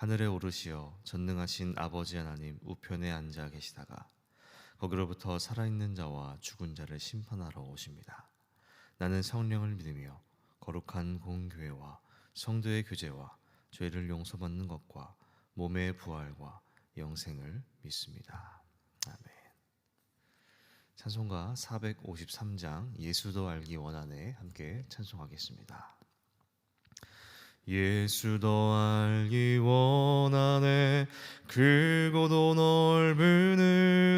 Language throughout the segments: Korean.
하늘에 오르시어 전능하신 아버지 하나님 우편에 앉아 계시다가 거기로부터 살아있는 자와 죽은 자를 심판하러 오십니다. 나는 성령을 믿으며 거룩한 공교회와 성도의 교제와 죄를 용서받는 것과 몸의 부활과 영생을 믿습니다. 아멘. 찬송가 453장 예수도 알기 원하네 함께 찬송하겠습니다. 예수도 알기 원하네. 크고도 넓은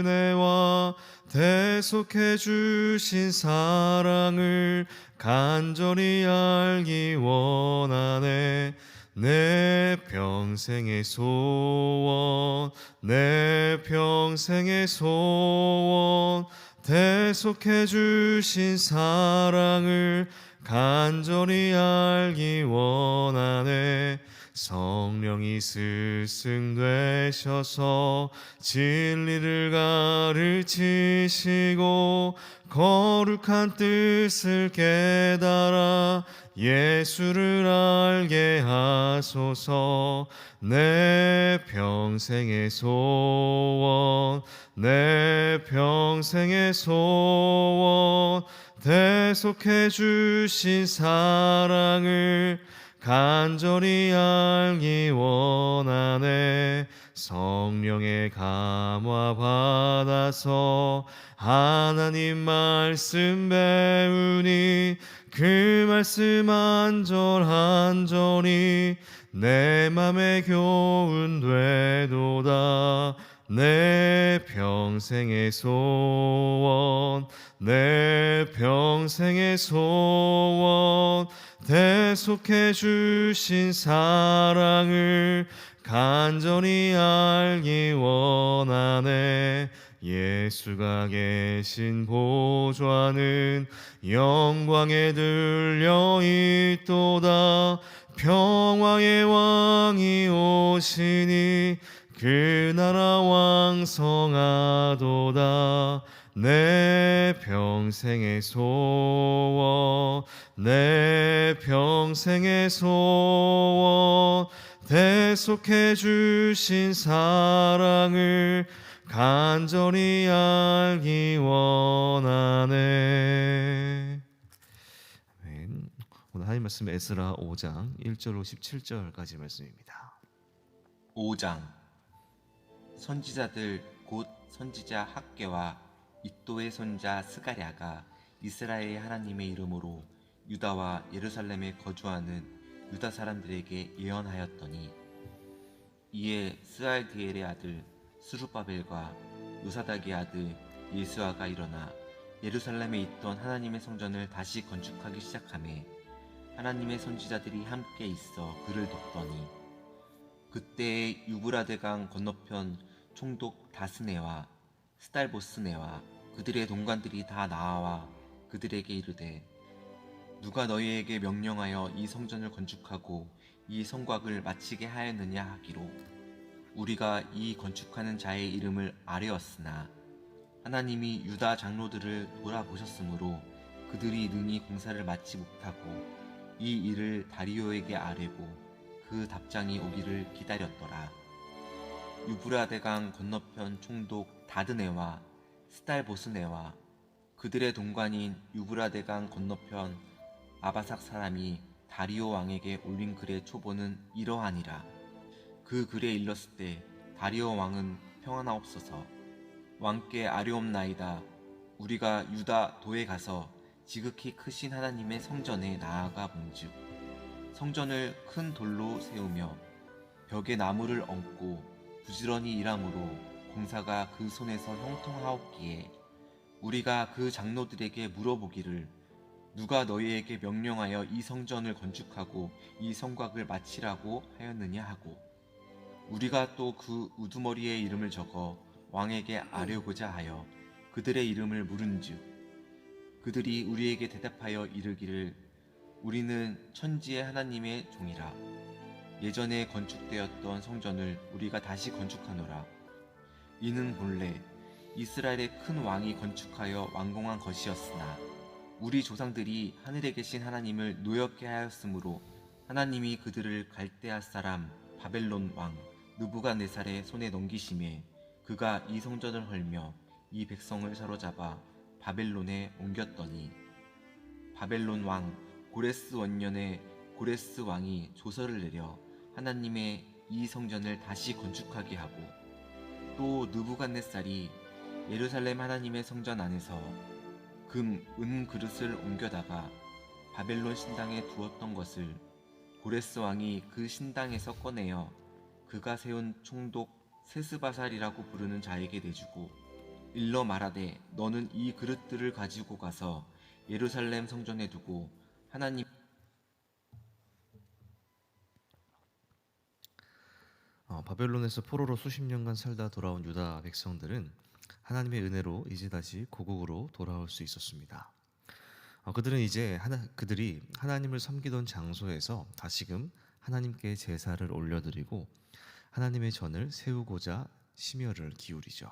은혜와 대속해 주신 사랑을 간절히 알기 원하네. 내 평생의 소원 내 평생의 소원 대속해 주신 사랑을 간절히 알기 원하네. 성령이 스승 되셔서 진리를 가르치시고 거룩한 뜻을 깨달아 예수를 알게 하소서. 내 평생의 소원 내 평생의 소원 대속해 주신 사랑을 간절히 알기 원하네. 성령의 감화 받아서 하나님 말씀 배우니 그 말씀 한 절 한절이 내 맘에 교훈 되도다 내 평생의 소원 내 평생의 소원 대속해 주신 사랑을 간절히 알기 원하네. 예수가 계신 보좌는 영광에 들려 있도다. 평화의 왕이 오시니 그 나라 왕성하도다. 내 평생의 소원 내 평생의 소원. 대속해 주신 사랑을 간절히 알기 원하네. 오늘 하나님 말씀 에스라 5장 1절로 17절까지 말씀입니다. 5장 선지자들 곧 선지자 학계와 이또의 손자 스가랴가 이스라엘 하나님의 이름으로 유다와 예루살렘에 거주하는 유다 사람들에게 예언하였더니 이에 스알디엘의 아들 스루바벨과 요사닥의 아들 예수아가 일어나 예루살렘에 있던 하나님의 성전을 다시 건축하기 시작하매 하나님의 선지자들이 함께 있어 그를 돕더니 그때의 유브라데강 건너편 총독 다스네와 스달보스네와 그들의 동관들이 다 나와 그들에게 이르되 누가 너희에게 명령하여 이 성전을 건축하고 이 성곽을 마치게 하였느냐 하기로 우리가 이 건축하는 자의 이름을 아뢰었으나 하나님이 유다 장로들을 돌아보셨으므로 그들이 능히 공사를 마치 못하고 이 일을 다리오에게 아뢰고 그 답장이 오기를 기다렸더라. 유브라데강 건너편 총독 다드네와 스달보스네와 그들의 동관인 유브라데강 건너편 아바삭 사람이 다리오 왕에게 올린 글의 초보는 이러하니라. 그 글에 일렀을 때 다리오 왕은 평안하옵소서. 왕께 아뢰옵나이다. 우리가 유다 도에 가서 지극히 크신 하나님의 성전에 나아가 본즉 성전을 큰 돌로 세우며 벽에 나무를 얹고 부지런히 일함으로 공사가 그 손에서 형통하옵기에 우리가 그 장로들에게 물어보기를 누가 너희에게 명령하여 이 성전을 건축하고 이 성곽을 마치라고 하였느냐 하고 우리가 또 그 우두머리의 이름을 적어 왕에게 아뢰고자 하여 그들의 이름을 물은즉 그들이 우리에게 대답하여 이르기를 우리는 천지의 하나님의 종이라 예전에 건축되었던 성전을 우리가 다시 건축하노라. 이는 본래 이스라엘의 큰 왕이 건축하여 완공한 것이었으나 우리 조상들이 하늘에 계신 하나님을 노엽게 하였으므로 하나님이 그들을 갈대아 사람 바벨론 왕 느부갓네살의 손에 넘기심에 그가 이 성전을 헐며 이 백성을 사로잡아 바벨론에 옮겼더니 바벨론 왕 고레스 원년에 고레스 왕이 조서를 내려 하나님의 이 성전을 다시 건축하게 하고 또 느부갓네살이 예루살렘 하나님의 성전 안에서 금, 은 그릇을 옮겨다가 바벨론 신당에 두었던 것을 고레스 왕이 그 신당에서 꺼내어 그가 세운 총독 세스바살이라고 부르는 자에게 내주고 일러 말하되 너는 이 그릇들을 가지고 가서 예루살렘 성전에 두고 하나님 어, 바벨론에서 포로로 수십 년간 살다 돌아온 유다 백성들은 하나님의 은혜로 이제 다시 고국으로 돌아올 수 있었습니다. 어, 그들은 이제 하나, 그들이 하나님을 섬기던 장소에서 다시금 하나님께 제사를 올려드리고 하나님의 전을 세우고자 심혈을 기울이죠.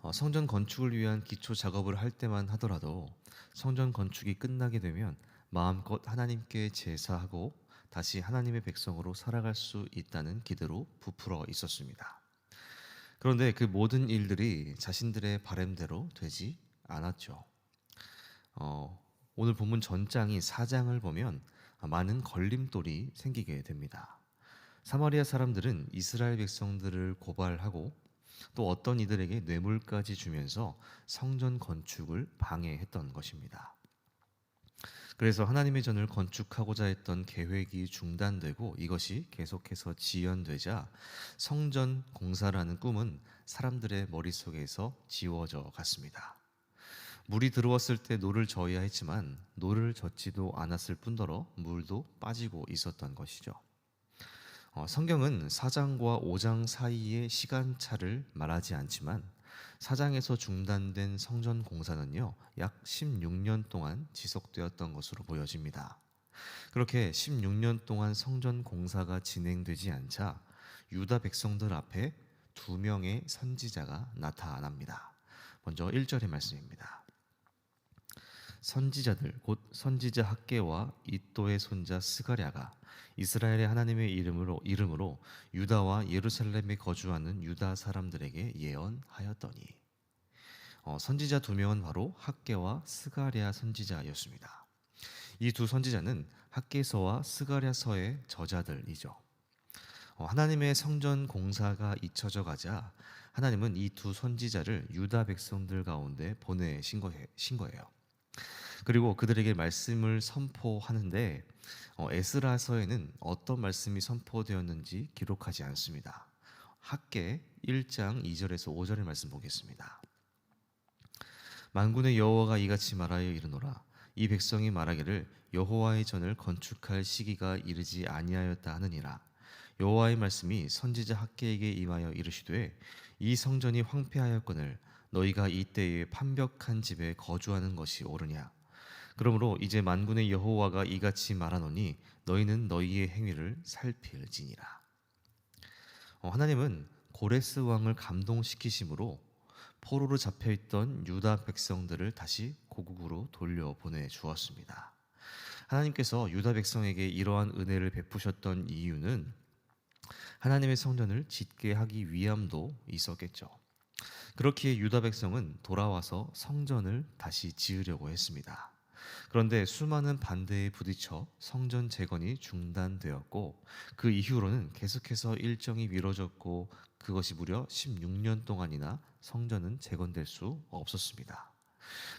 어, 성전 건축을 위한 기초 작업을 할 때만 하더라도 성전 건축이 끝나게 되면 마음껏 하나님께 제사하고 다시 하나님의 백성으로 살아갈 수 있다는 기대로 부풀어 있었습니다. 그런데 그 모든 일들이 자신들의 바램대로 되지 않았죠. 어, 오늘 본문 전장이 사장을 보면 많은 걸림돌이 생기게 됩니다. 사마리아 사람들은 이스라엘 백성들을 고발하고 또 어떤 이들에게 뇌물까지 주면서 성전 건축을 방해했던 것입니다. 그래서 하나님의 전을 건축하고자 했던 계획이 중단되고 이것이 계속해서 지연되자 성전 공사라는 꿈은 사람들의 머릿속에서 지워져 갔습니다. 물이 들어왔을 때 노를 져야 했지만 노를 젓지도 않았을 뿐더러 물도 빠지고 있었던 것이죠. 어, 성경은 4장과 5장 사이의 시간차를 말하지 않지만 4장에서 중단된 성전 공사는요, 약 16년 동안 지속되었던 것으로 보여집니다. 그렇게 16년 동안 성전 공사가 진행되지 않자 유다 백성들 앞에 두 명의 선지자가 나타납니다. 먼저 1절의 말씀입니다. 선지자들 곧 선지자 학계와 이또의 손자 스가랴가 이스라엘의 하나님의 이름으로 이름으로 유다와 예루살렘에 거주하는 유다 사람들에게 예언하였더니 어, 선지자 두 명은 바로 학계와 스가랴 선지자였습니다. 이 두 선지자는 학계서와 스가랴서의 저자들이죠. 어, 하나님의 성전 공사가 잊혀져 가자 하나님은 이 두 선지자를 유다 백성들 가운데 보내신 거예요. 그리고 그들에게 말씀을 선포하는데 어, 에스라서에는 어떤 말씀이 선포되었는지 기록하지 않습니다. 학계 1장 2절에서 5절의 말씀 보겠습니다. 만군의 여호와가 이같이 말하여 이르노라 이 백성이 말하기를 여호와의 전을 건축할 시기가 이르지 아니하였다 하느니라 여호와의 말씀이 선지자 학계에게 임하여 이르시되 이 성전이 황폐하였거늘 너희가 이때에 판벽한 집에 거주하는 것이 옳으냐 그러므로 이제 만군의 여호와가 이같이 말하노니 너희는 너희의 행위를 살필지니라. 어, 하나님은 고레스 왕을 감동시키심으로 포로로 잡혀 있던 유다 백성들을 다시 고국으로 돌려 보내 주었습니다. 하나님께서 유다 백성에게 이러한 은혜를 베푸셨던 이유는 하나님의 성전을 짓게 하기 위함도 있었겠죠. 그렇기에 유다 백성은 돌아와서 성전을 다시 지으려고 했습니다. 그런데 수많은 반대에 부딪혀 성전 재건이 중단되었고 그 이후로는 계속해서 일정이 미뤄졌고 그것이 무려 16년 동안이나 성전은 재건될 수 없었습니다.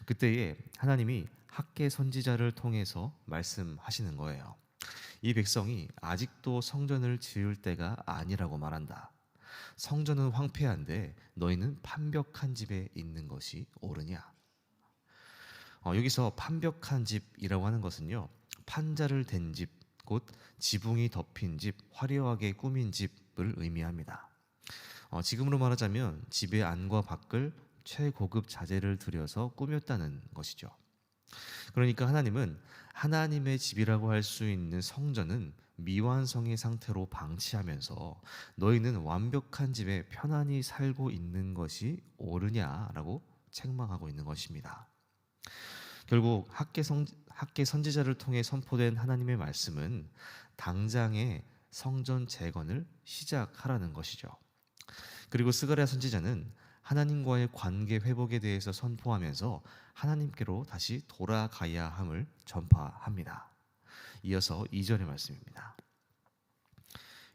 그때에 하나님이 학계 선지자를 통해서 말씀하시는 거예요. 이 백성이 아직도 성전을 지을 때가 아니라고 말한다. 성전은 황폐한데 너희는 판벽한 집에 있는 것이 옳으냐? 어, 여기서 판벽한 집이라고 하는 것은요, 판자를 댄 집, 곧 지붕이 덮인 집, 화려하게 꾸민 집을 의미합니다. 어, 지금으로 말하자면 집의 안과 밖을 최고급 자재를 들여서 꾸몄다는 것이죠. 그러니까 하나님은 하나님의 집이라고 할 수 있는 성전은 미완성의 상태로 방치하면서 너희는 완벽한 집에 편안히 살고 있는 것이 옳으냐라고 책망하고 있는 것입니다. 결국 학계 성 학계 선지자를 통해 선포된 하나님의 말씀은 당장의 성전 재건을 시작하라는 것이죠. 그리고 스가랴 선지자는 하나님과의 관계 회복에 대해서 선포하면서 하나님께로 다시 돌아가야 함을 전파합니다. 이어서 2절의 말씀입니다.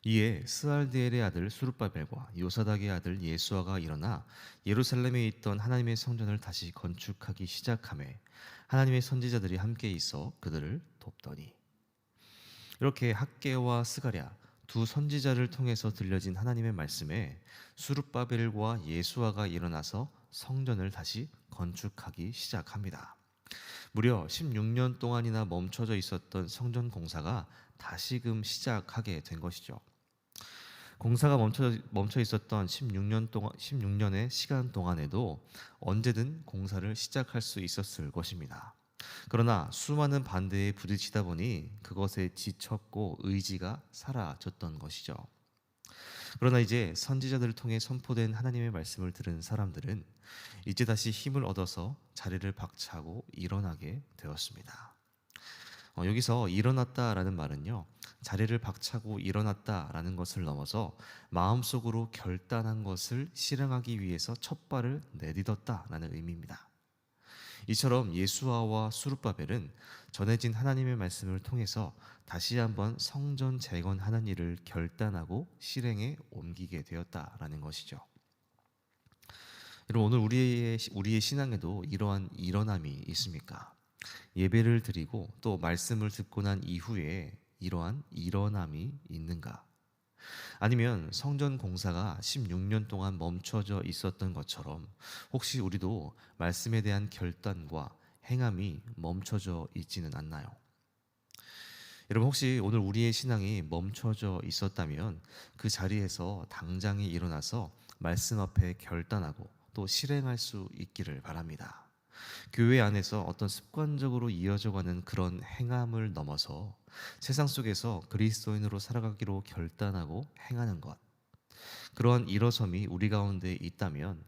이에 스알디엘의 아들 수르바벨과 요사닥의 아들 예수아가 일어나 예루살렘에 있던 하나님의 성전을 다시 건축하기 시작함에 하나님의 선지자들이 함께 있어 그들을 돕더니 이렇게 학계와 스가랴 두 선지자를 통해서 들려진 하나님의 말씀에 수르바벨과 예수아가 일어나서 성전을 다시 건축하기 시작합니다. 무려 16년 동안이나 멈춰져 있었던 성전 공사가 다시금 시작하게 된 것이죠. 공사가 멈춰 멈춰 있었던 16년 동안 16년의 시간 동안에도 언제든 공사를 시작할 수 있었을 것입니다. 그러나 수많은 반대에 부딪히다 보니 그것에 지쳤고 의지가 사라졌던 것이죠. 그러나 이제 선지자들을 통해 선포된 하나님의 말씀을 들은 사람들은 이제 다시 힘을 얻어서 자리를 박차고 일어나게 되었습니다. 어, 여기서 일어났다라는 말은요, 자리를 박차고 일어났다라는 것을 넘어서 마음속으로 결단한 것을 실행하기 위해서 첫 발을 내딛었다라는 의미입니다. 이처럼 예수아와 수르바벨은 전해진 하나님의 말씀을 통해서 다시 한번 성전 재건하는 일을 결단하고 실행에 옮기게 되었다라는 것이죠. 여러분 오늘 우리의 우리의 신앙에도 이러한 일어남이 있습니까? 예배를 드리고 또 말씀을 듣고 난 이후에 이러한 일어남이 있는가? 아니면 성전 공사가 16년 동안 멈춰져 있었던 것처럼 혹시 우리도 말씀에 대한 결단과 행함이 멈춰져 있지는 않나요? 여러분 혹시 오늘 우리의 신앙이 멈춰져 있었다면 그 자리에서 당장에 일어나서 말씀 앞에 결단하고 또 실행할 수 있기를 바랍니다. 교회 안에서 어떤 습관적으로 이어져 가는 그런 행함을 넘어서 세상 속에서 그리스도인으로 살아가기로 결단하고 행하는 것. 그러한 일어섬이 우리 가운데 있다면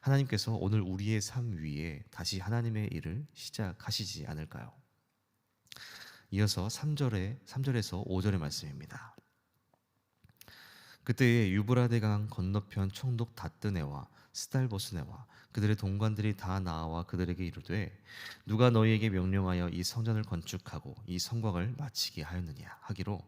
하나님께서 오늘 우리의 삶 위에 다시 하나님의 일을 시작하시지 않을까요? 이어서 3절에 3절에서 5절의 말씀입니다. 그때에 유브라데강 건너편 총독 다뜨네와 스달보스네와 그들의 동관들이 다 나와 그들에게 이르되 누가 너희에게 명령하여 이 성전을 건축하고 이 성곽을 마치게 하였느냐 하기로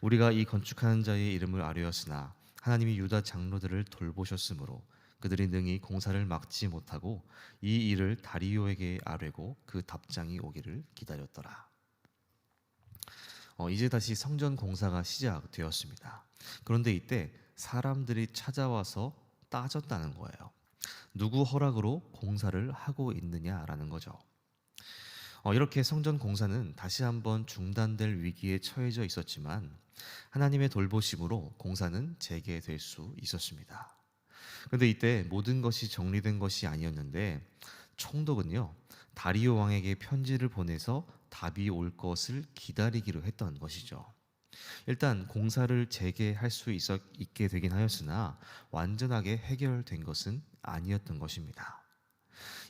우리가 이 건축하는 자의 이름을 아뢰었으나 하나님이 유다 장로들을 돌보셨으므로 그들이 능히 공사를 막지 못하고 이 일을 다리오에게 아뢰고 그 답장이 오기를 기다렸더라. 어, 이제 다시 성전 공사가 시작되었습니다. 그런데 이때 사람들이 찾아와서 따졌다는 거예요. 누구 허락으로 공사를 하고 있느냐라는 거죠. 어, 이렇게 성전 공사는 다시 한번 중단될 위기에 처해져 있었지만 하나님의 돌보심으로 공사는 재개될 수 있었습니다. 그런데 이때 모든 것이 정리된 것이 아니었는데 총독은요 다리오 왕에게 편지를 보내서 답이 올 것을 기다리기로 했던 것이죠. 일단 공사를 재개할 수 있어 있게 되긴 하였으나 완전하게 해결된 것은 아니었던 것입니다.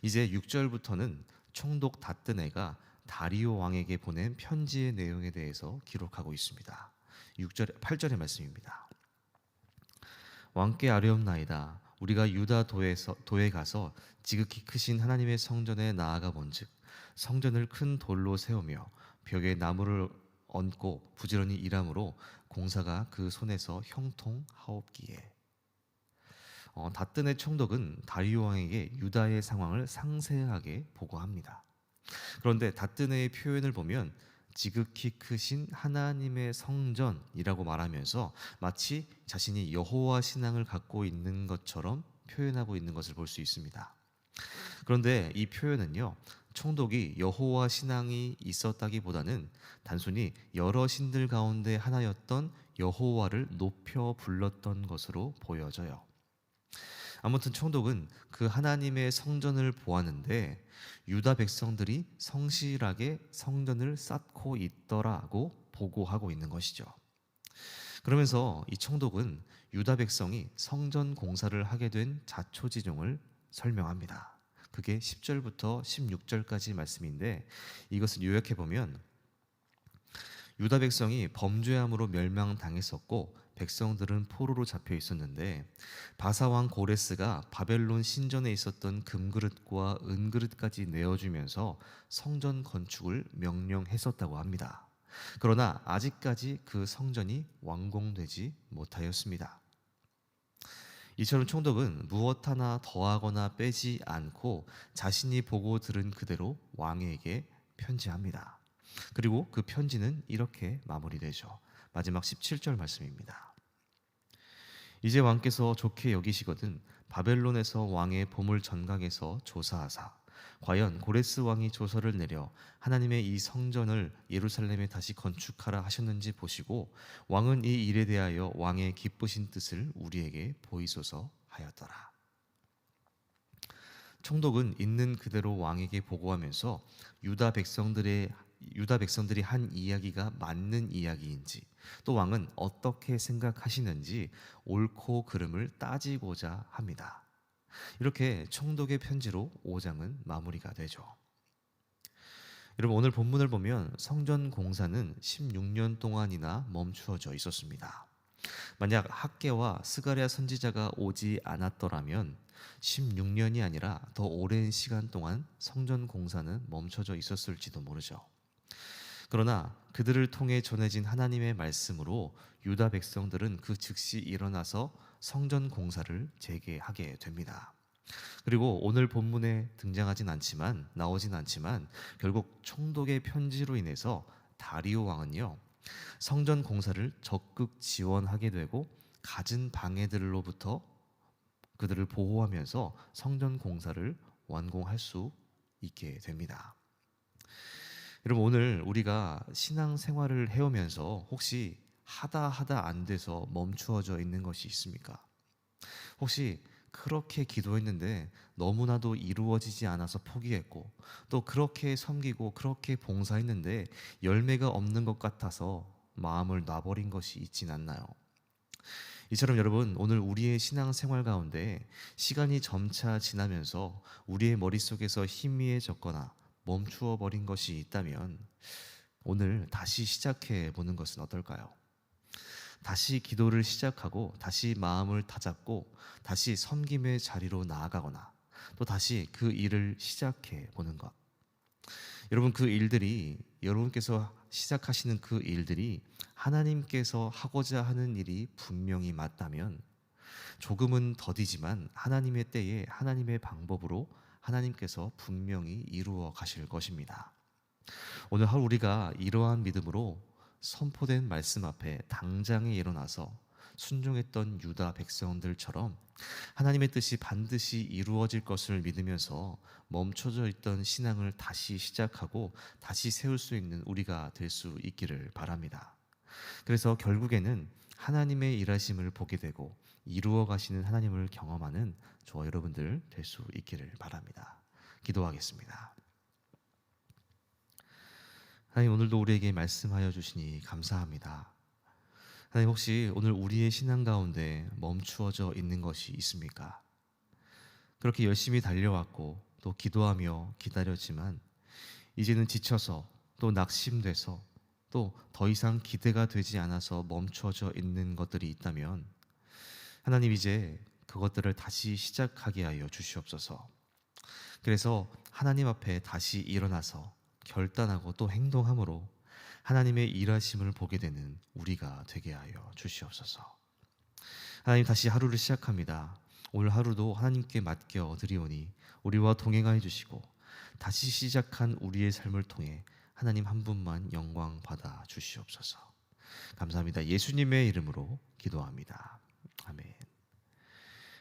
이제 6절부터는 총독 다뜨네가 다리오 왕에게 보낸 편지의 내용에 대해서 기록하고 있습니다. 6절 8절의 말씀입니다. 왕께 아뢰옵나이다. 우리가 유다 도에서 도에 가서 지극히 크신 하나님의 성전에 나아가 본즉 성전을 큰 돌로 세우며 벽에 나무를 얹고 부지런히 일함으로 공사가 그 손에서 형통하옵기에 어, 다뜬의 총독은 다리오 왕에게 유다의 상황을 상세하게 보고합니다. 그런데 다뜬의 표현을 보면 지극히 크신 하나님의 성전이라고 말하면서 마치 자신이 여호와 신앙을 갖고 있는 것처럼 표현하고 있는 것을 볼 수 있습니다. 그런데 이 표현은요. 총독이 여호와 신앙이 있었다기보다는 단순히 여러 신들 가운데 하나였던 여호와를 높여 불렀던 것으로 보여져요. 아무튼 총독은 그 하나님의 성전을 보았는데 유다 백성들이 성실하게 성전을 쌓고 있더라고 보고하고 있는 것이죠. 그러면서 이 총독은 유다 백성이 성전 공사를 하게 된 자초지종을 설명합니다. 그게 10절부터 16절까지 말씀인데 이것을 요약해 보면 유다 백성이 범죄함으로 멸망당했었고 백성들은 포로로 잡혀 있었는데 바사왕 고레스가 바벨론 신전에 있었던 금그릇과 은그릇까지 내어주면서 성전 건축을 명령했었다고 합니다. 그러나 아직까지 그 성전이 완공되지 못하였습니다. 이처럼 총독은 무엇 하나 더하거나 빼지 않고 자신이 보고 들은 그대로 왕에게 편지합니다. 그리고 그 편지는 이렇게 마무리되죠. 마지막 17절 말씀입니다. 이제 왕께서 좋게 여기시거든 바벨론에서 왕의 보물 전각에서 조사하사 과연 고레스 왕이 조서를 내려 하나님의 이 성전을 예루살렘에 다시 건축하라 하셨는지 보시고 왕은 이 일에 대하여 왕의 기쁘신 뜻을 우리에게 보이소서 하였더라. 총독은 있는 그대로 왕에게 보고하면서 유다 백성들의 유다 백성들이 한 이야기가 맞는 이야기인지 또 왕은 어떻게 생각하시는지 옳고 그름을 따지고자 합니다. 이렇게 총독의 편지로 5장은 마무리가 되죠. 여러분 오늘 본문을 보면 성전 공사는 16년 동안이나 멈추어져 있었습니다. 만약 학계와 스가랴 선지자가 오지 않았더라면 16년이 아니라 더 오랜 시간 동안 성전 공사는 멈춰져 있었을지도 모르죠. 그러나 그들을 통해 전해진 하나님의 말씀으로 유다 백성들은 그 즉시 일어나서 성전 공사를 재개하게 됩니다. 그리고 오늘 본문에 등장하진 않지만 나오진 않지만 결국 총독의 편지로 인해서 다리오 왕은요 성전 공사를 적극 지원하게 되고 갖은 방해들로부터 그들을 보호하면서 성전 공사를 완공할 수 있게 됩니다. 여러분 오늘 우리가 신앙 생활을 해오면서 혹시 하다 하다 안 돼서 멈추어져 있는 것이 있습니까? 혹시 그렇게 기도했는데 너무나도 이루어지지 않아서 포기했고 또 그렇게 섬기고 그렇게 봉사했는데 열매가 없는 것 같아서 마음을 놔버린 것이 있진 않나요? 이처럼 여러분 오늘 우리의 신앙 생활 가운데 시간이 점차 지나면서 우리의 머릿속에서 희미해졌거나 멈추어 버린 것이 있다면 오늘 다시 시작해 보는 것은 어떨까요? 다시 기도를 시작하고 다시 마음을 다잡고 다시 섬김의 자리로 나아가거나 또 다시 그 일을 시작해 보는 것. 여러분 그 일들이 여러분께서 시작하시는 그 일들이 하나님께서 하고자 하는 일이 분명히 맞다면 조금은 더디지만 하나님의 때에 하나님의 방법으로 하나님께서 분명히 이루어 가실 것입니다. 오늘 하루 우리가 이러한 믿음으로 선포된 말씀 앞에 당장에 일어나서 순종했던 유다 백성들처럼 하나님의 뜻이 반드시 이루어질 것을 믿으면서 멈춰져 있던 신앙을 다시 시작하고 다시 세울 수 있는 우리가 될 수 있기를 바랍니다. 그래서 결국에는 하나님의 일하심을 보게 되고 이루어 가시는 하나님을 경험하는 저와 여러분들 될 수 있기를 바랍니다. 기도하겠습니다. 하나님 오늘도 우리에게 말씀하여 주시니 감사합니다. 하나님 혹시 오늘 우리의 신앙 가운데 멈추어져 있는 것이 있습니까? 그렇게 열심히 달려왔고 또 기도하며 기다렸지만 이제는 지쳐서 또 낙심돼서 또 더 이상 기대가 되지 않아서 멈추어져 있는 것들이 있다면 하나님 이제 그것들을 다시 시작하게 하여 주시옵소서. 그래서 하나님 앞에 다시 일어나서 결단하고 또 행동함으로 하나님의 일하심을 보게 되는 우리가 되게 하여 주시옵소서. 하나님 다시 하루를 시작합니다. 오늘 하루도 하나님께 맡겨 드리오니 우리와 동행하여 주시고 다시 시작한 우리의 삶을 통해 하나님 한 분만 영광 받아 주시옵소서. 감사합니다. 예수님의 이름으로 기도합니다. 아멘.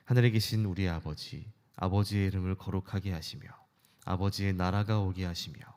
하늘에 계신 우리 아버지, 아버지의 이름을 거룩하게 하시며 아버지의 나라가 오게 하시며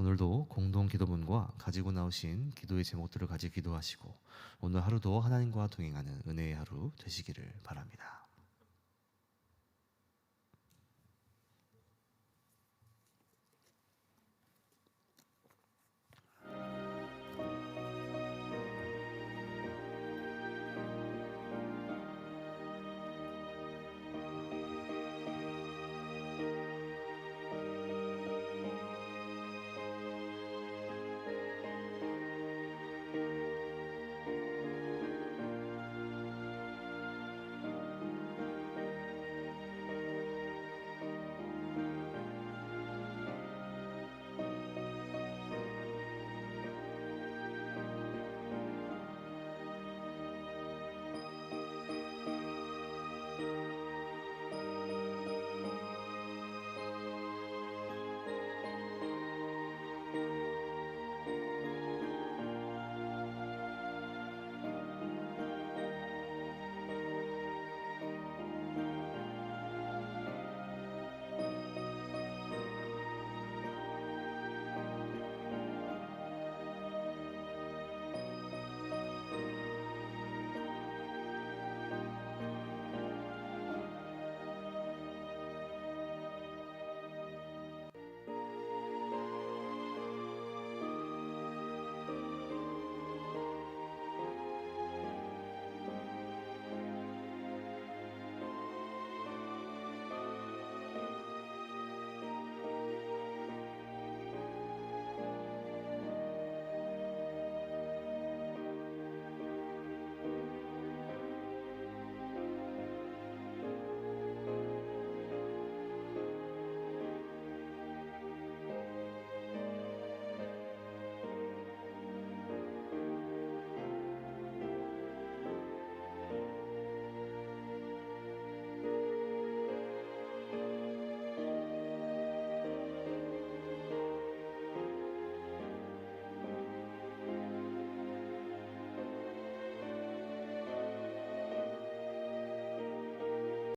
오늘도 공동 기도문과 가지고 나오신 기도의 제목들을 가지고 기도하시고 오늘 하루도 하나님과 동행하는 은혜의 하루 되시기를 바랍니다.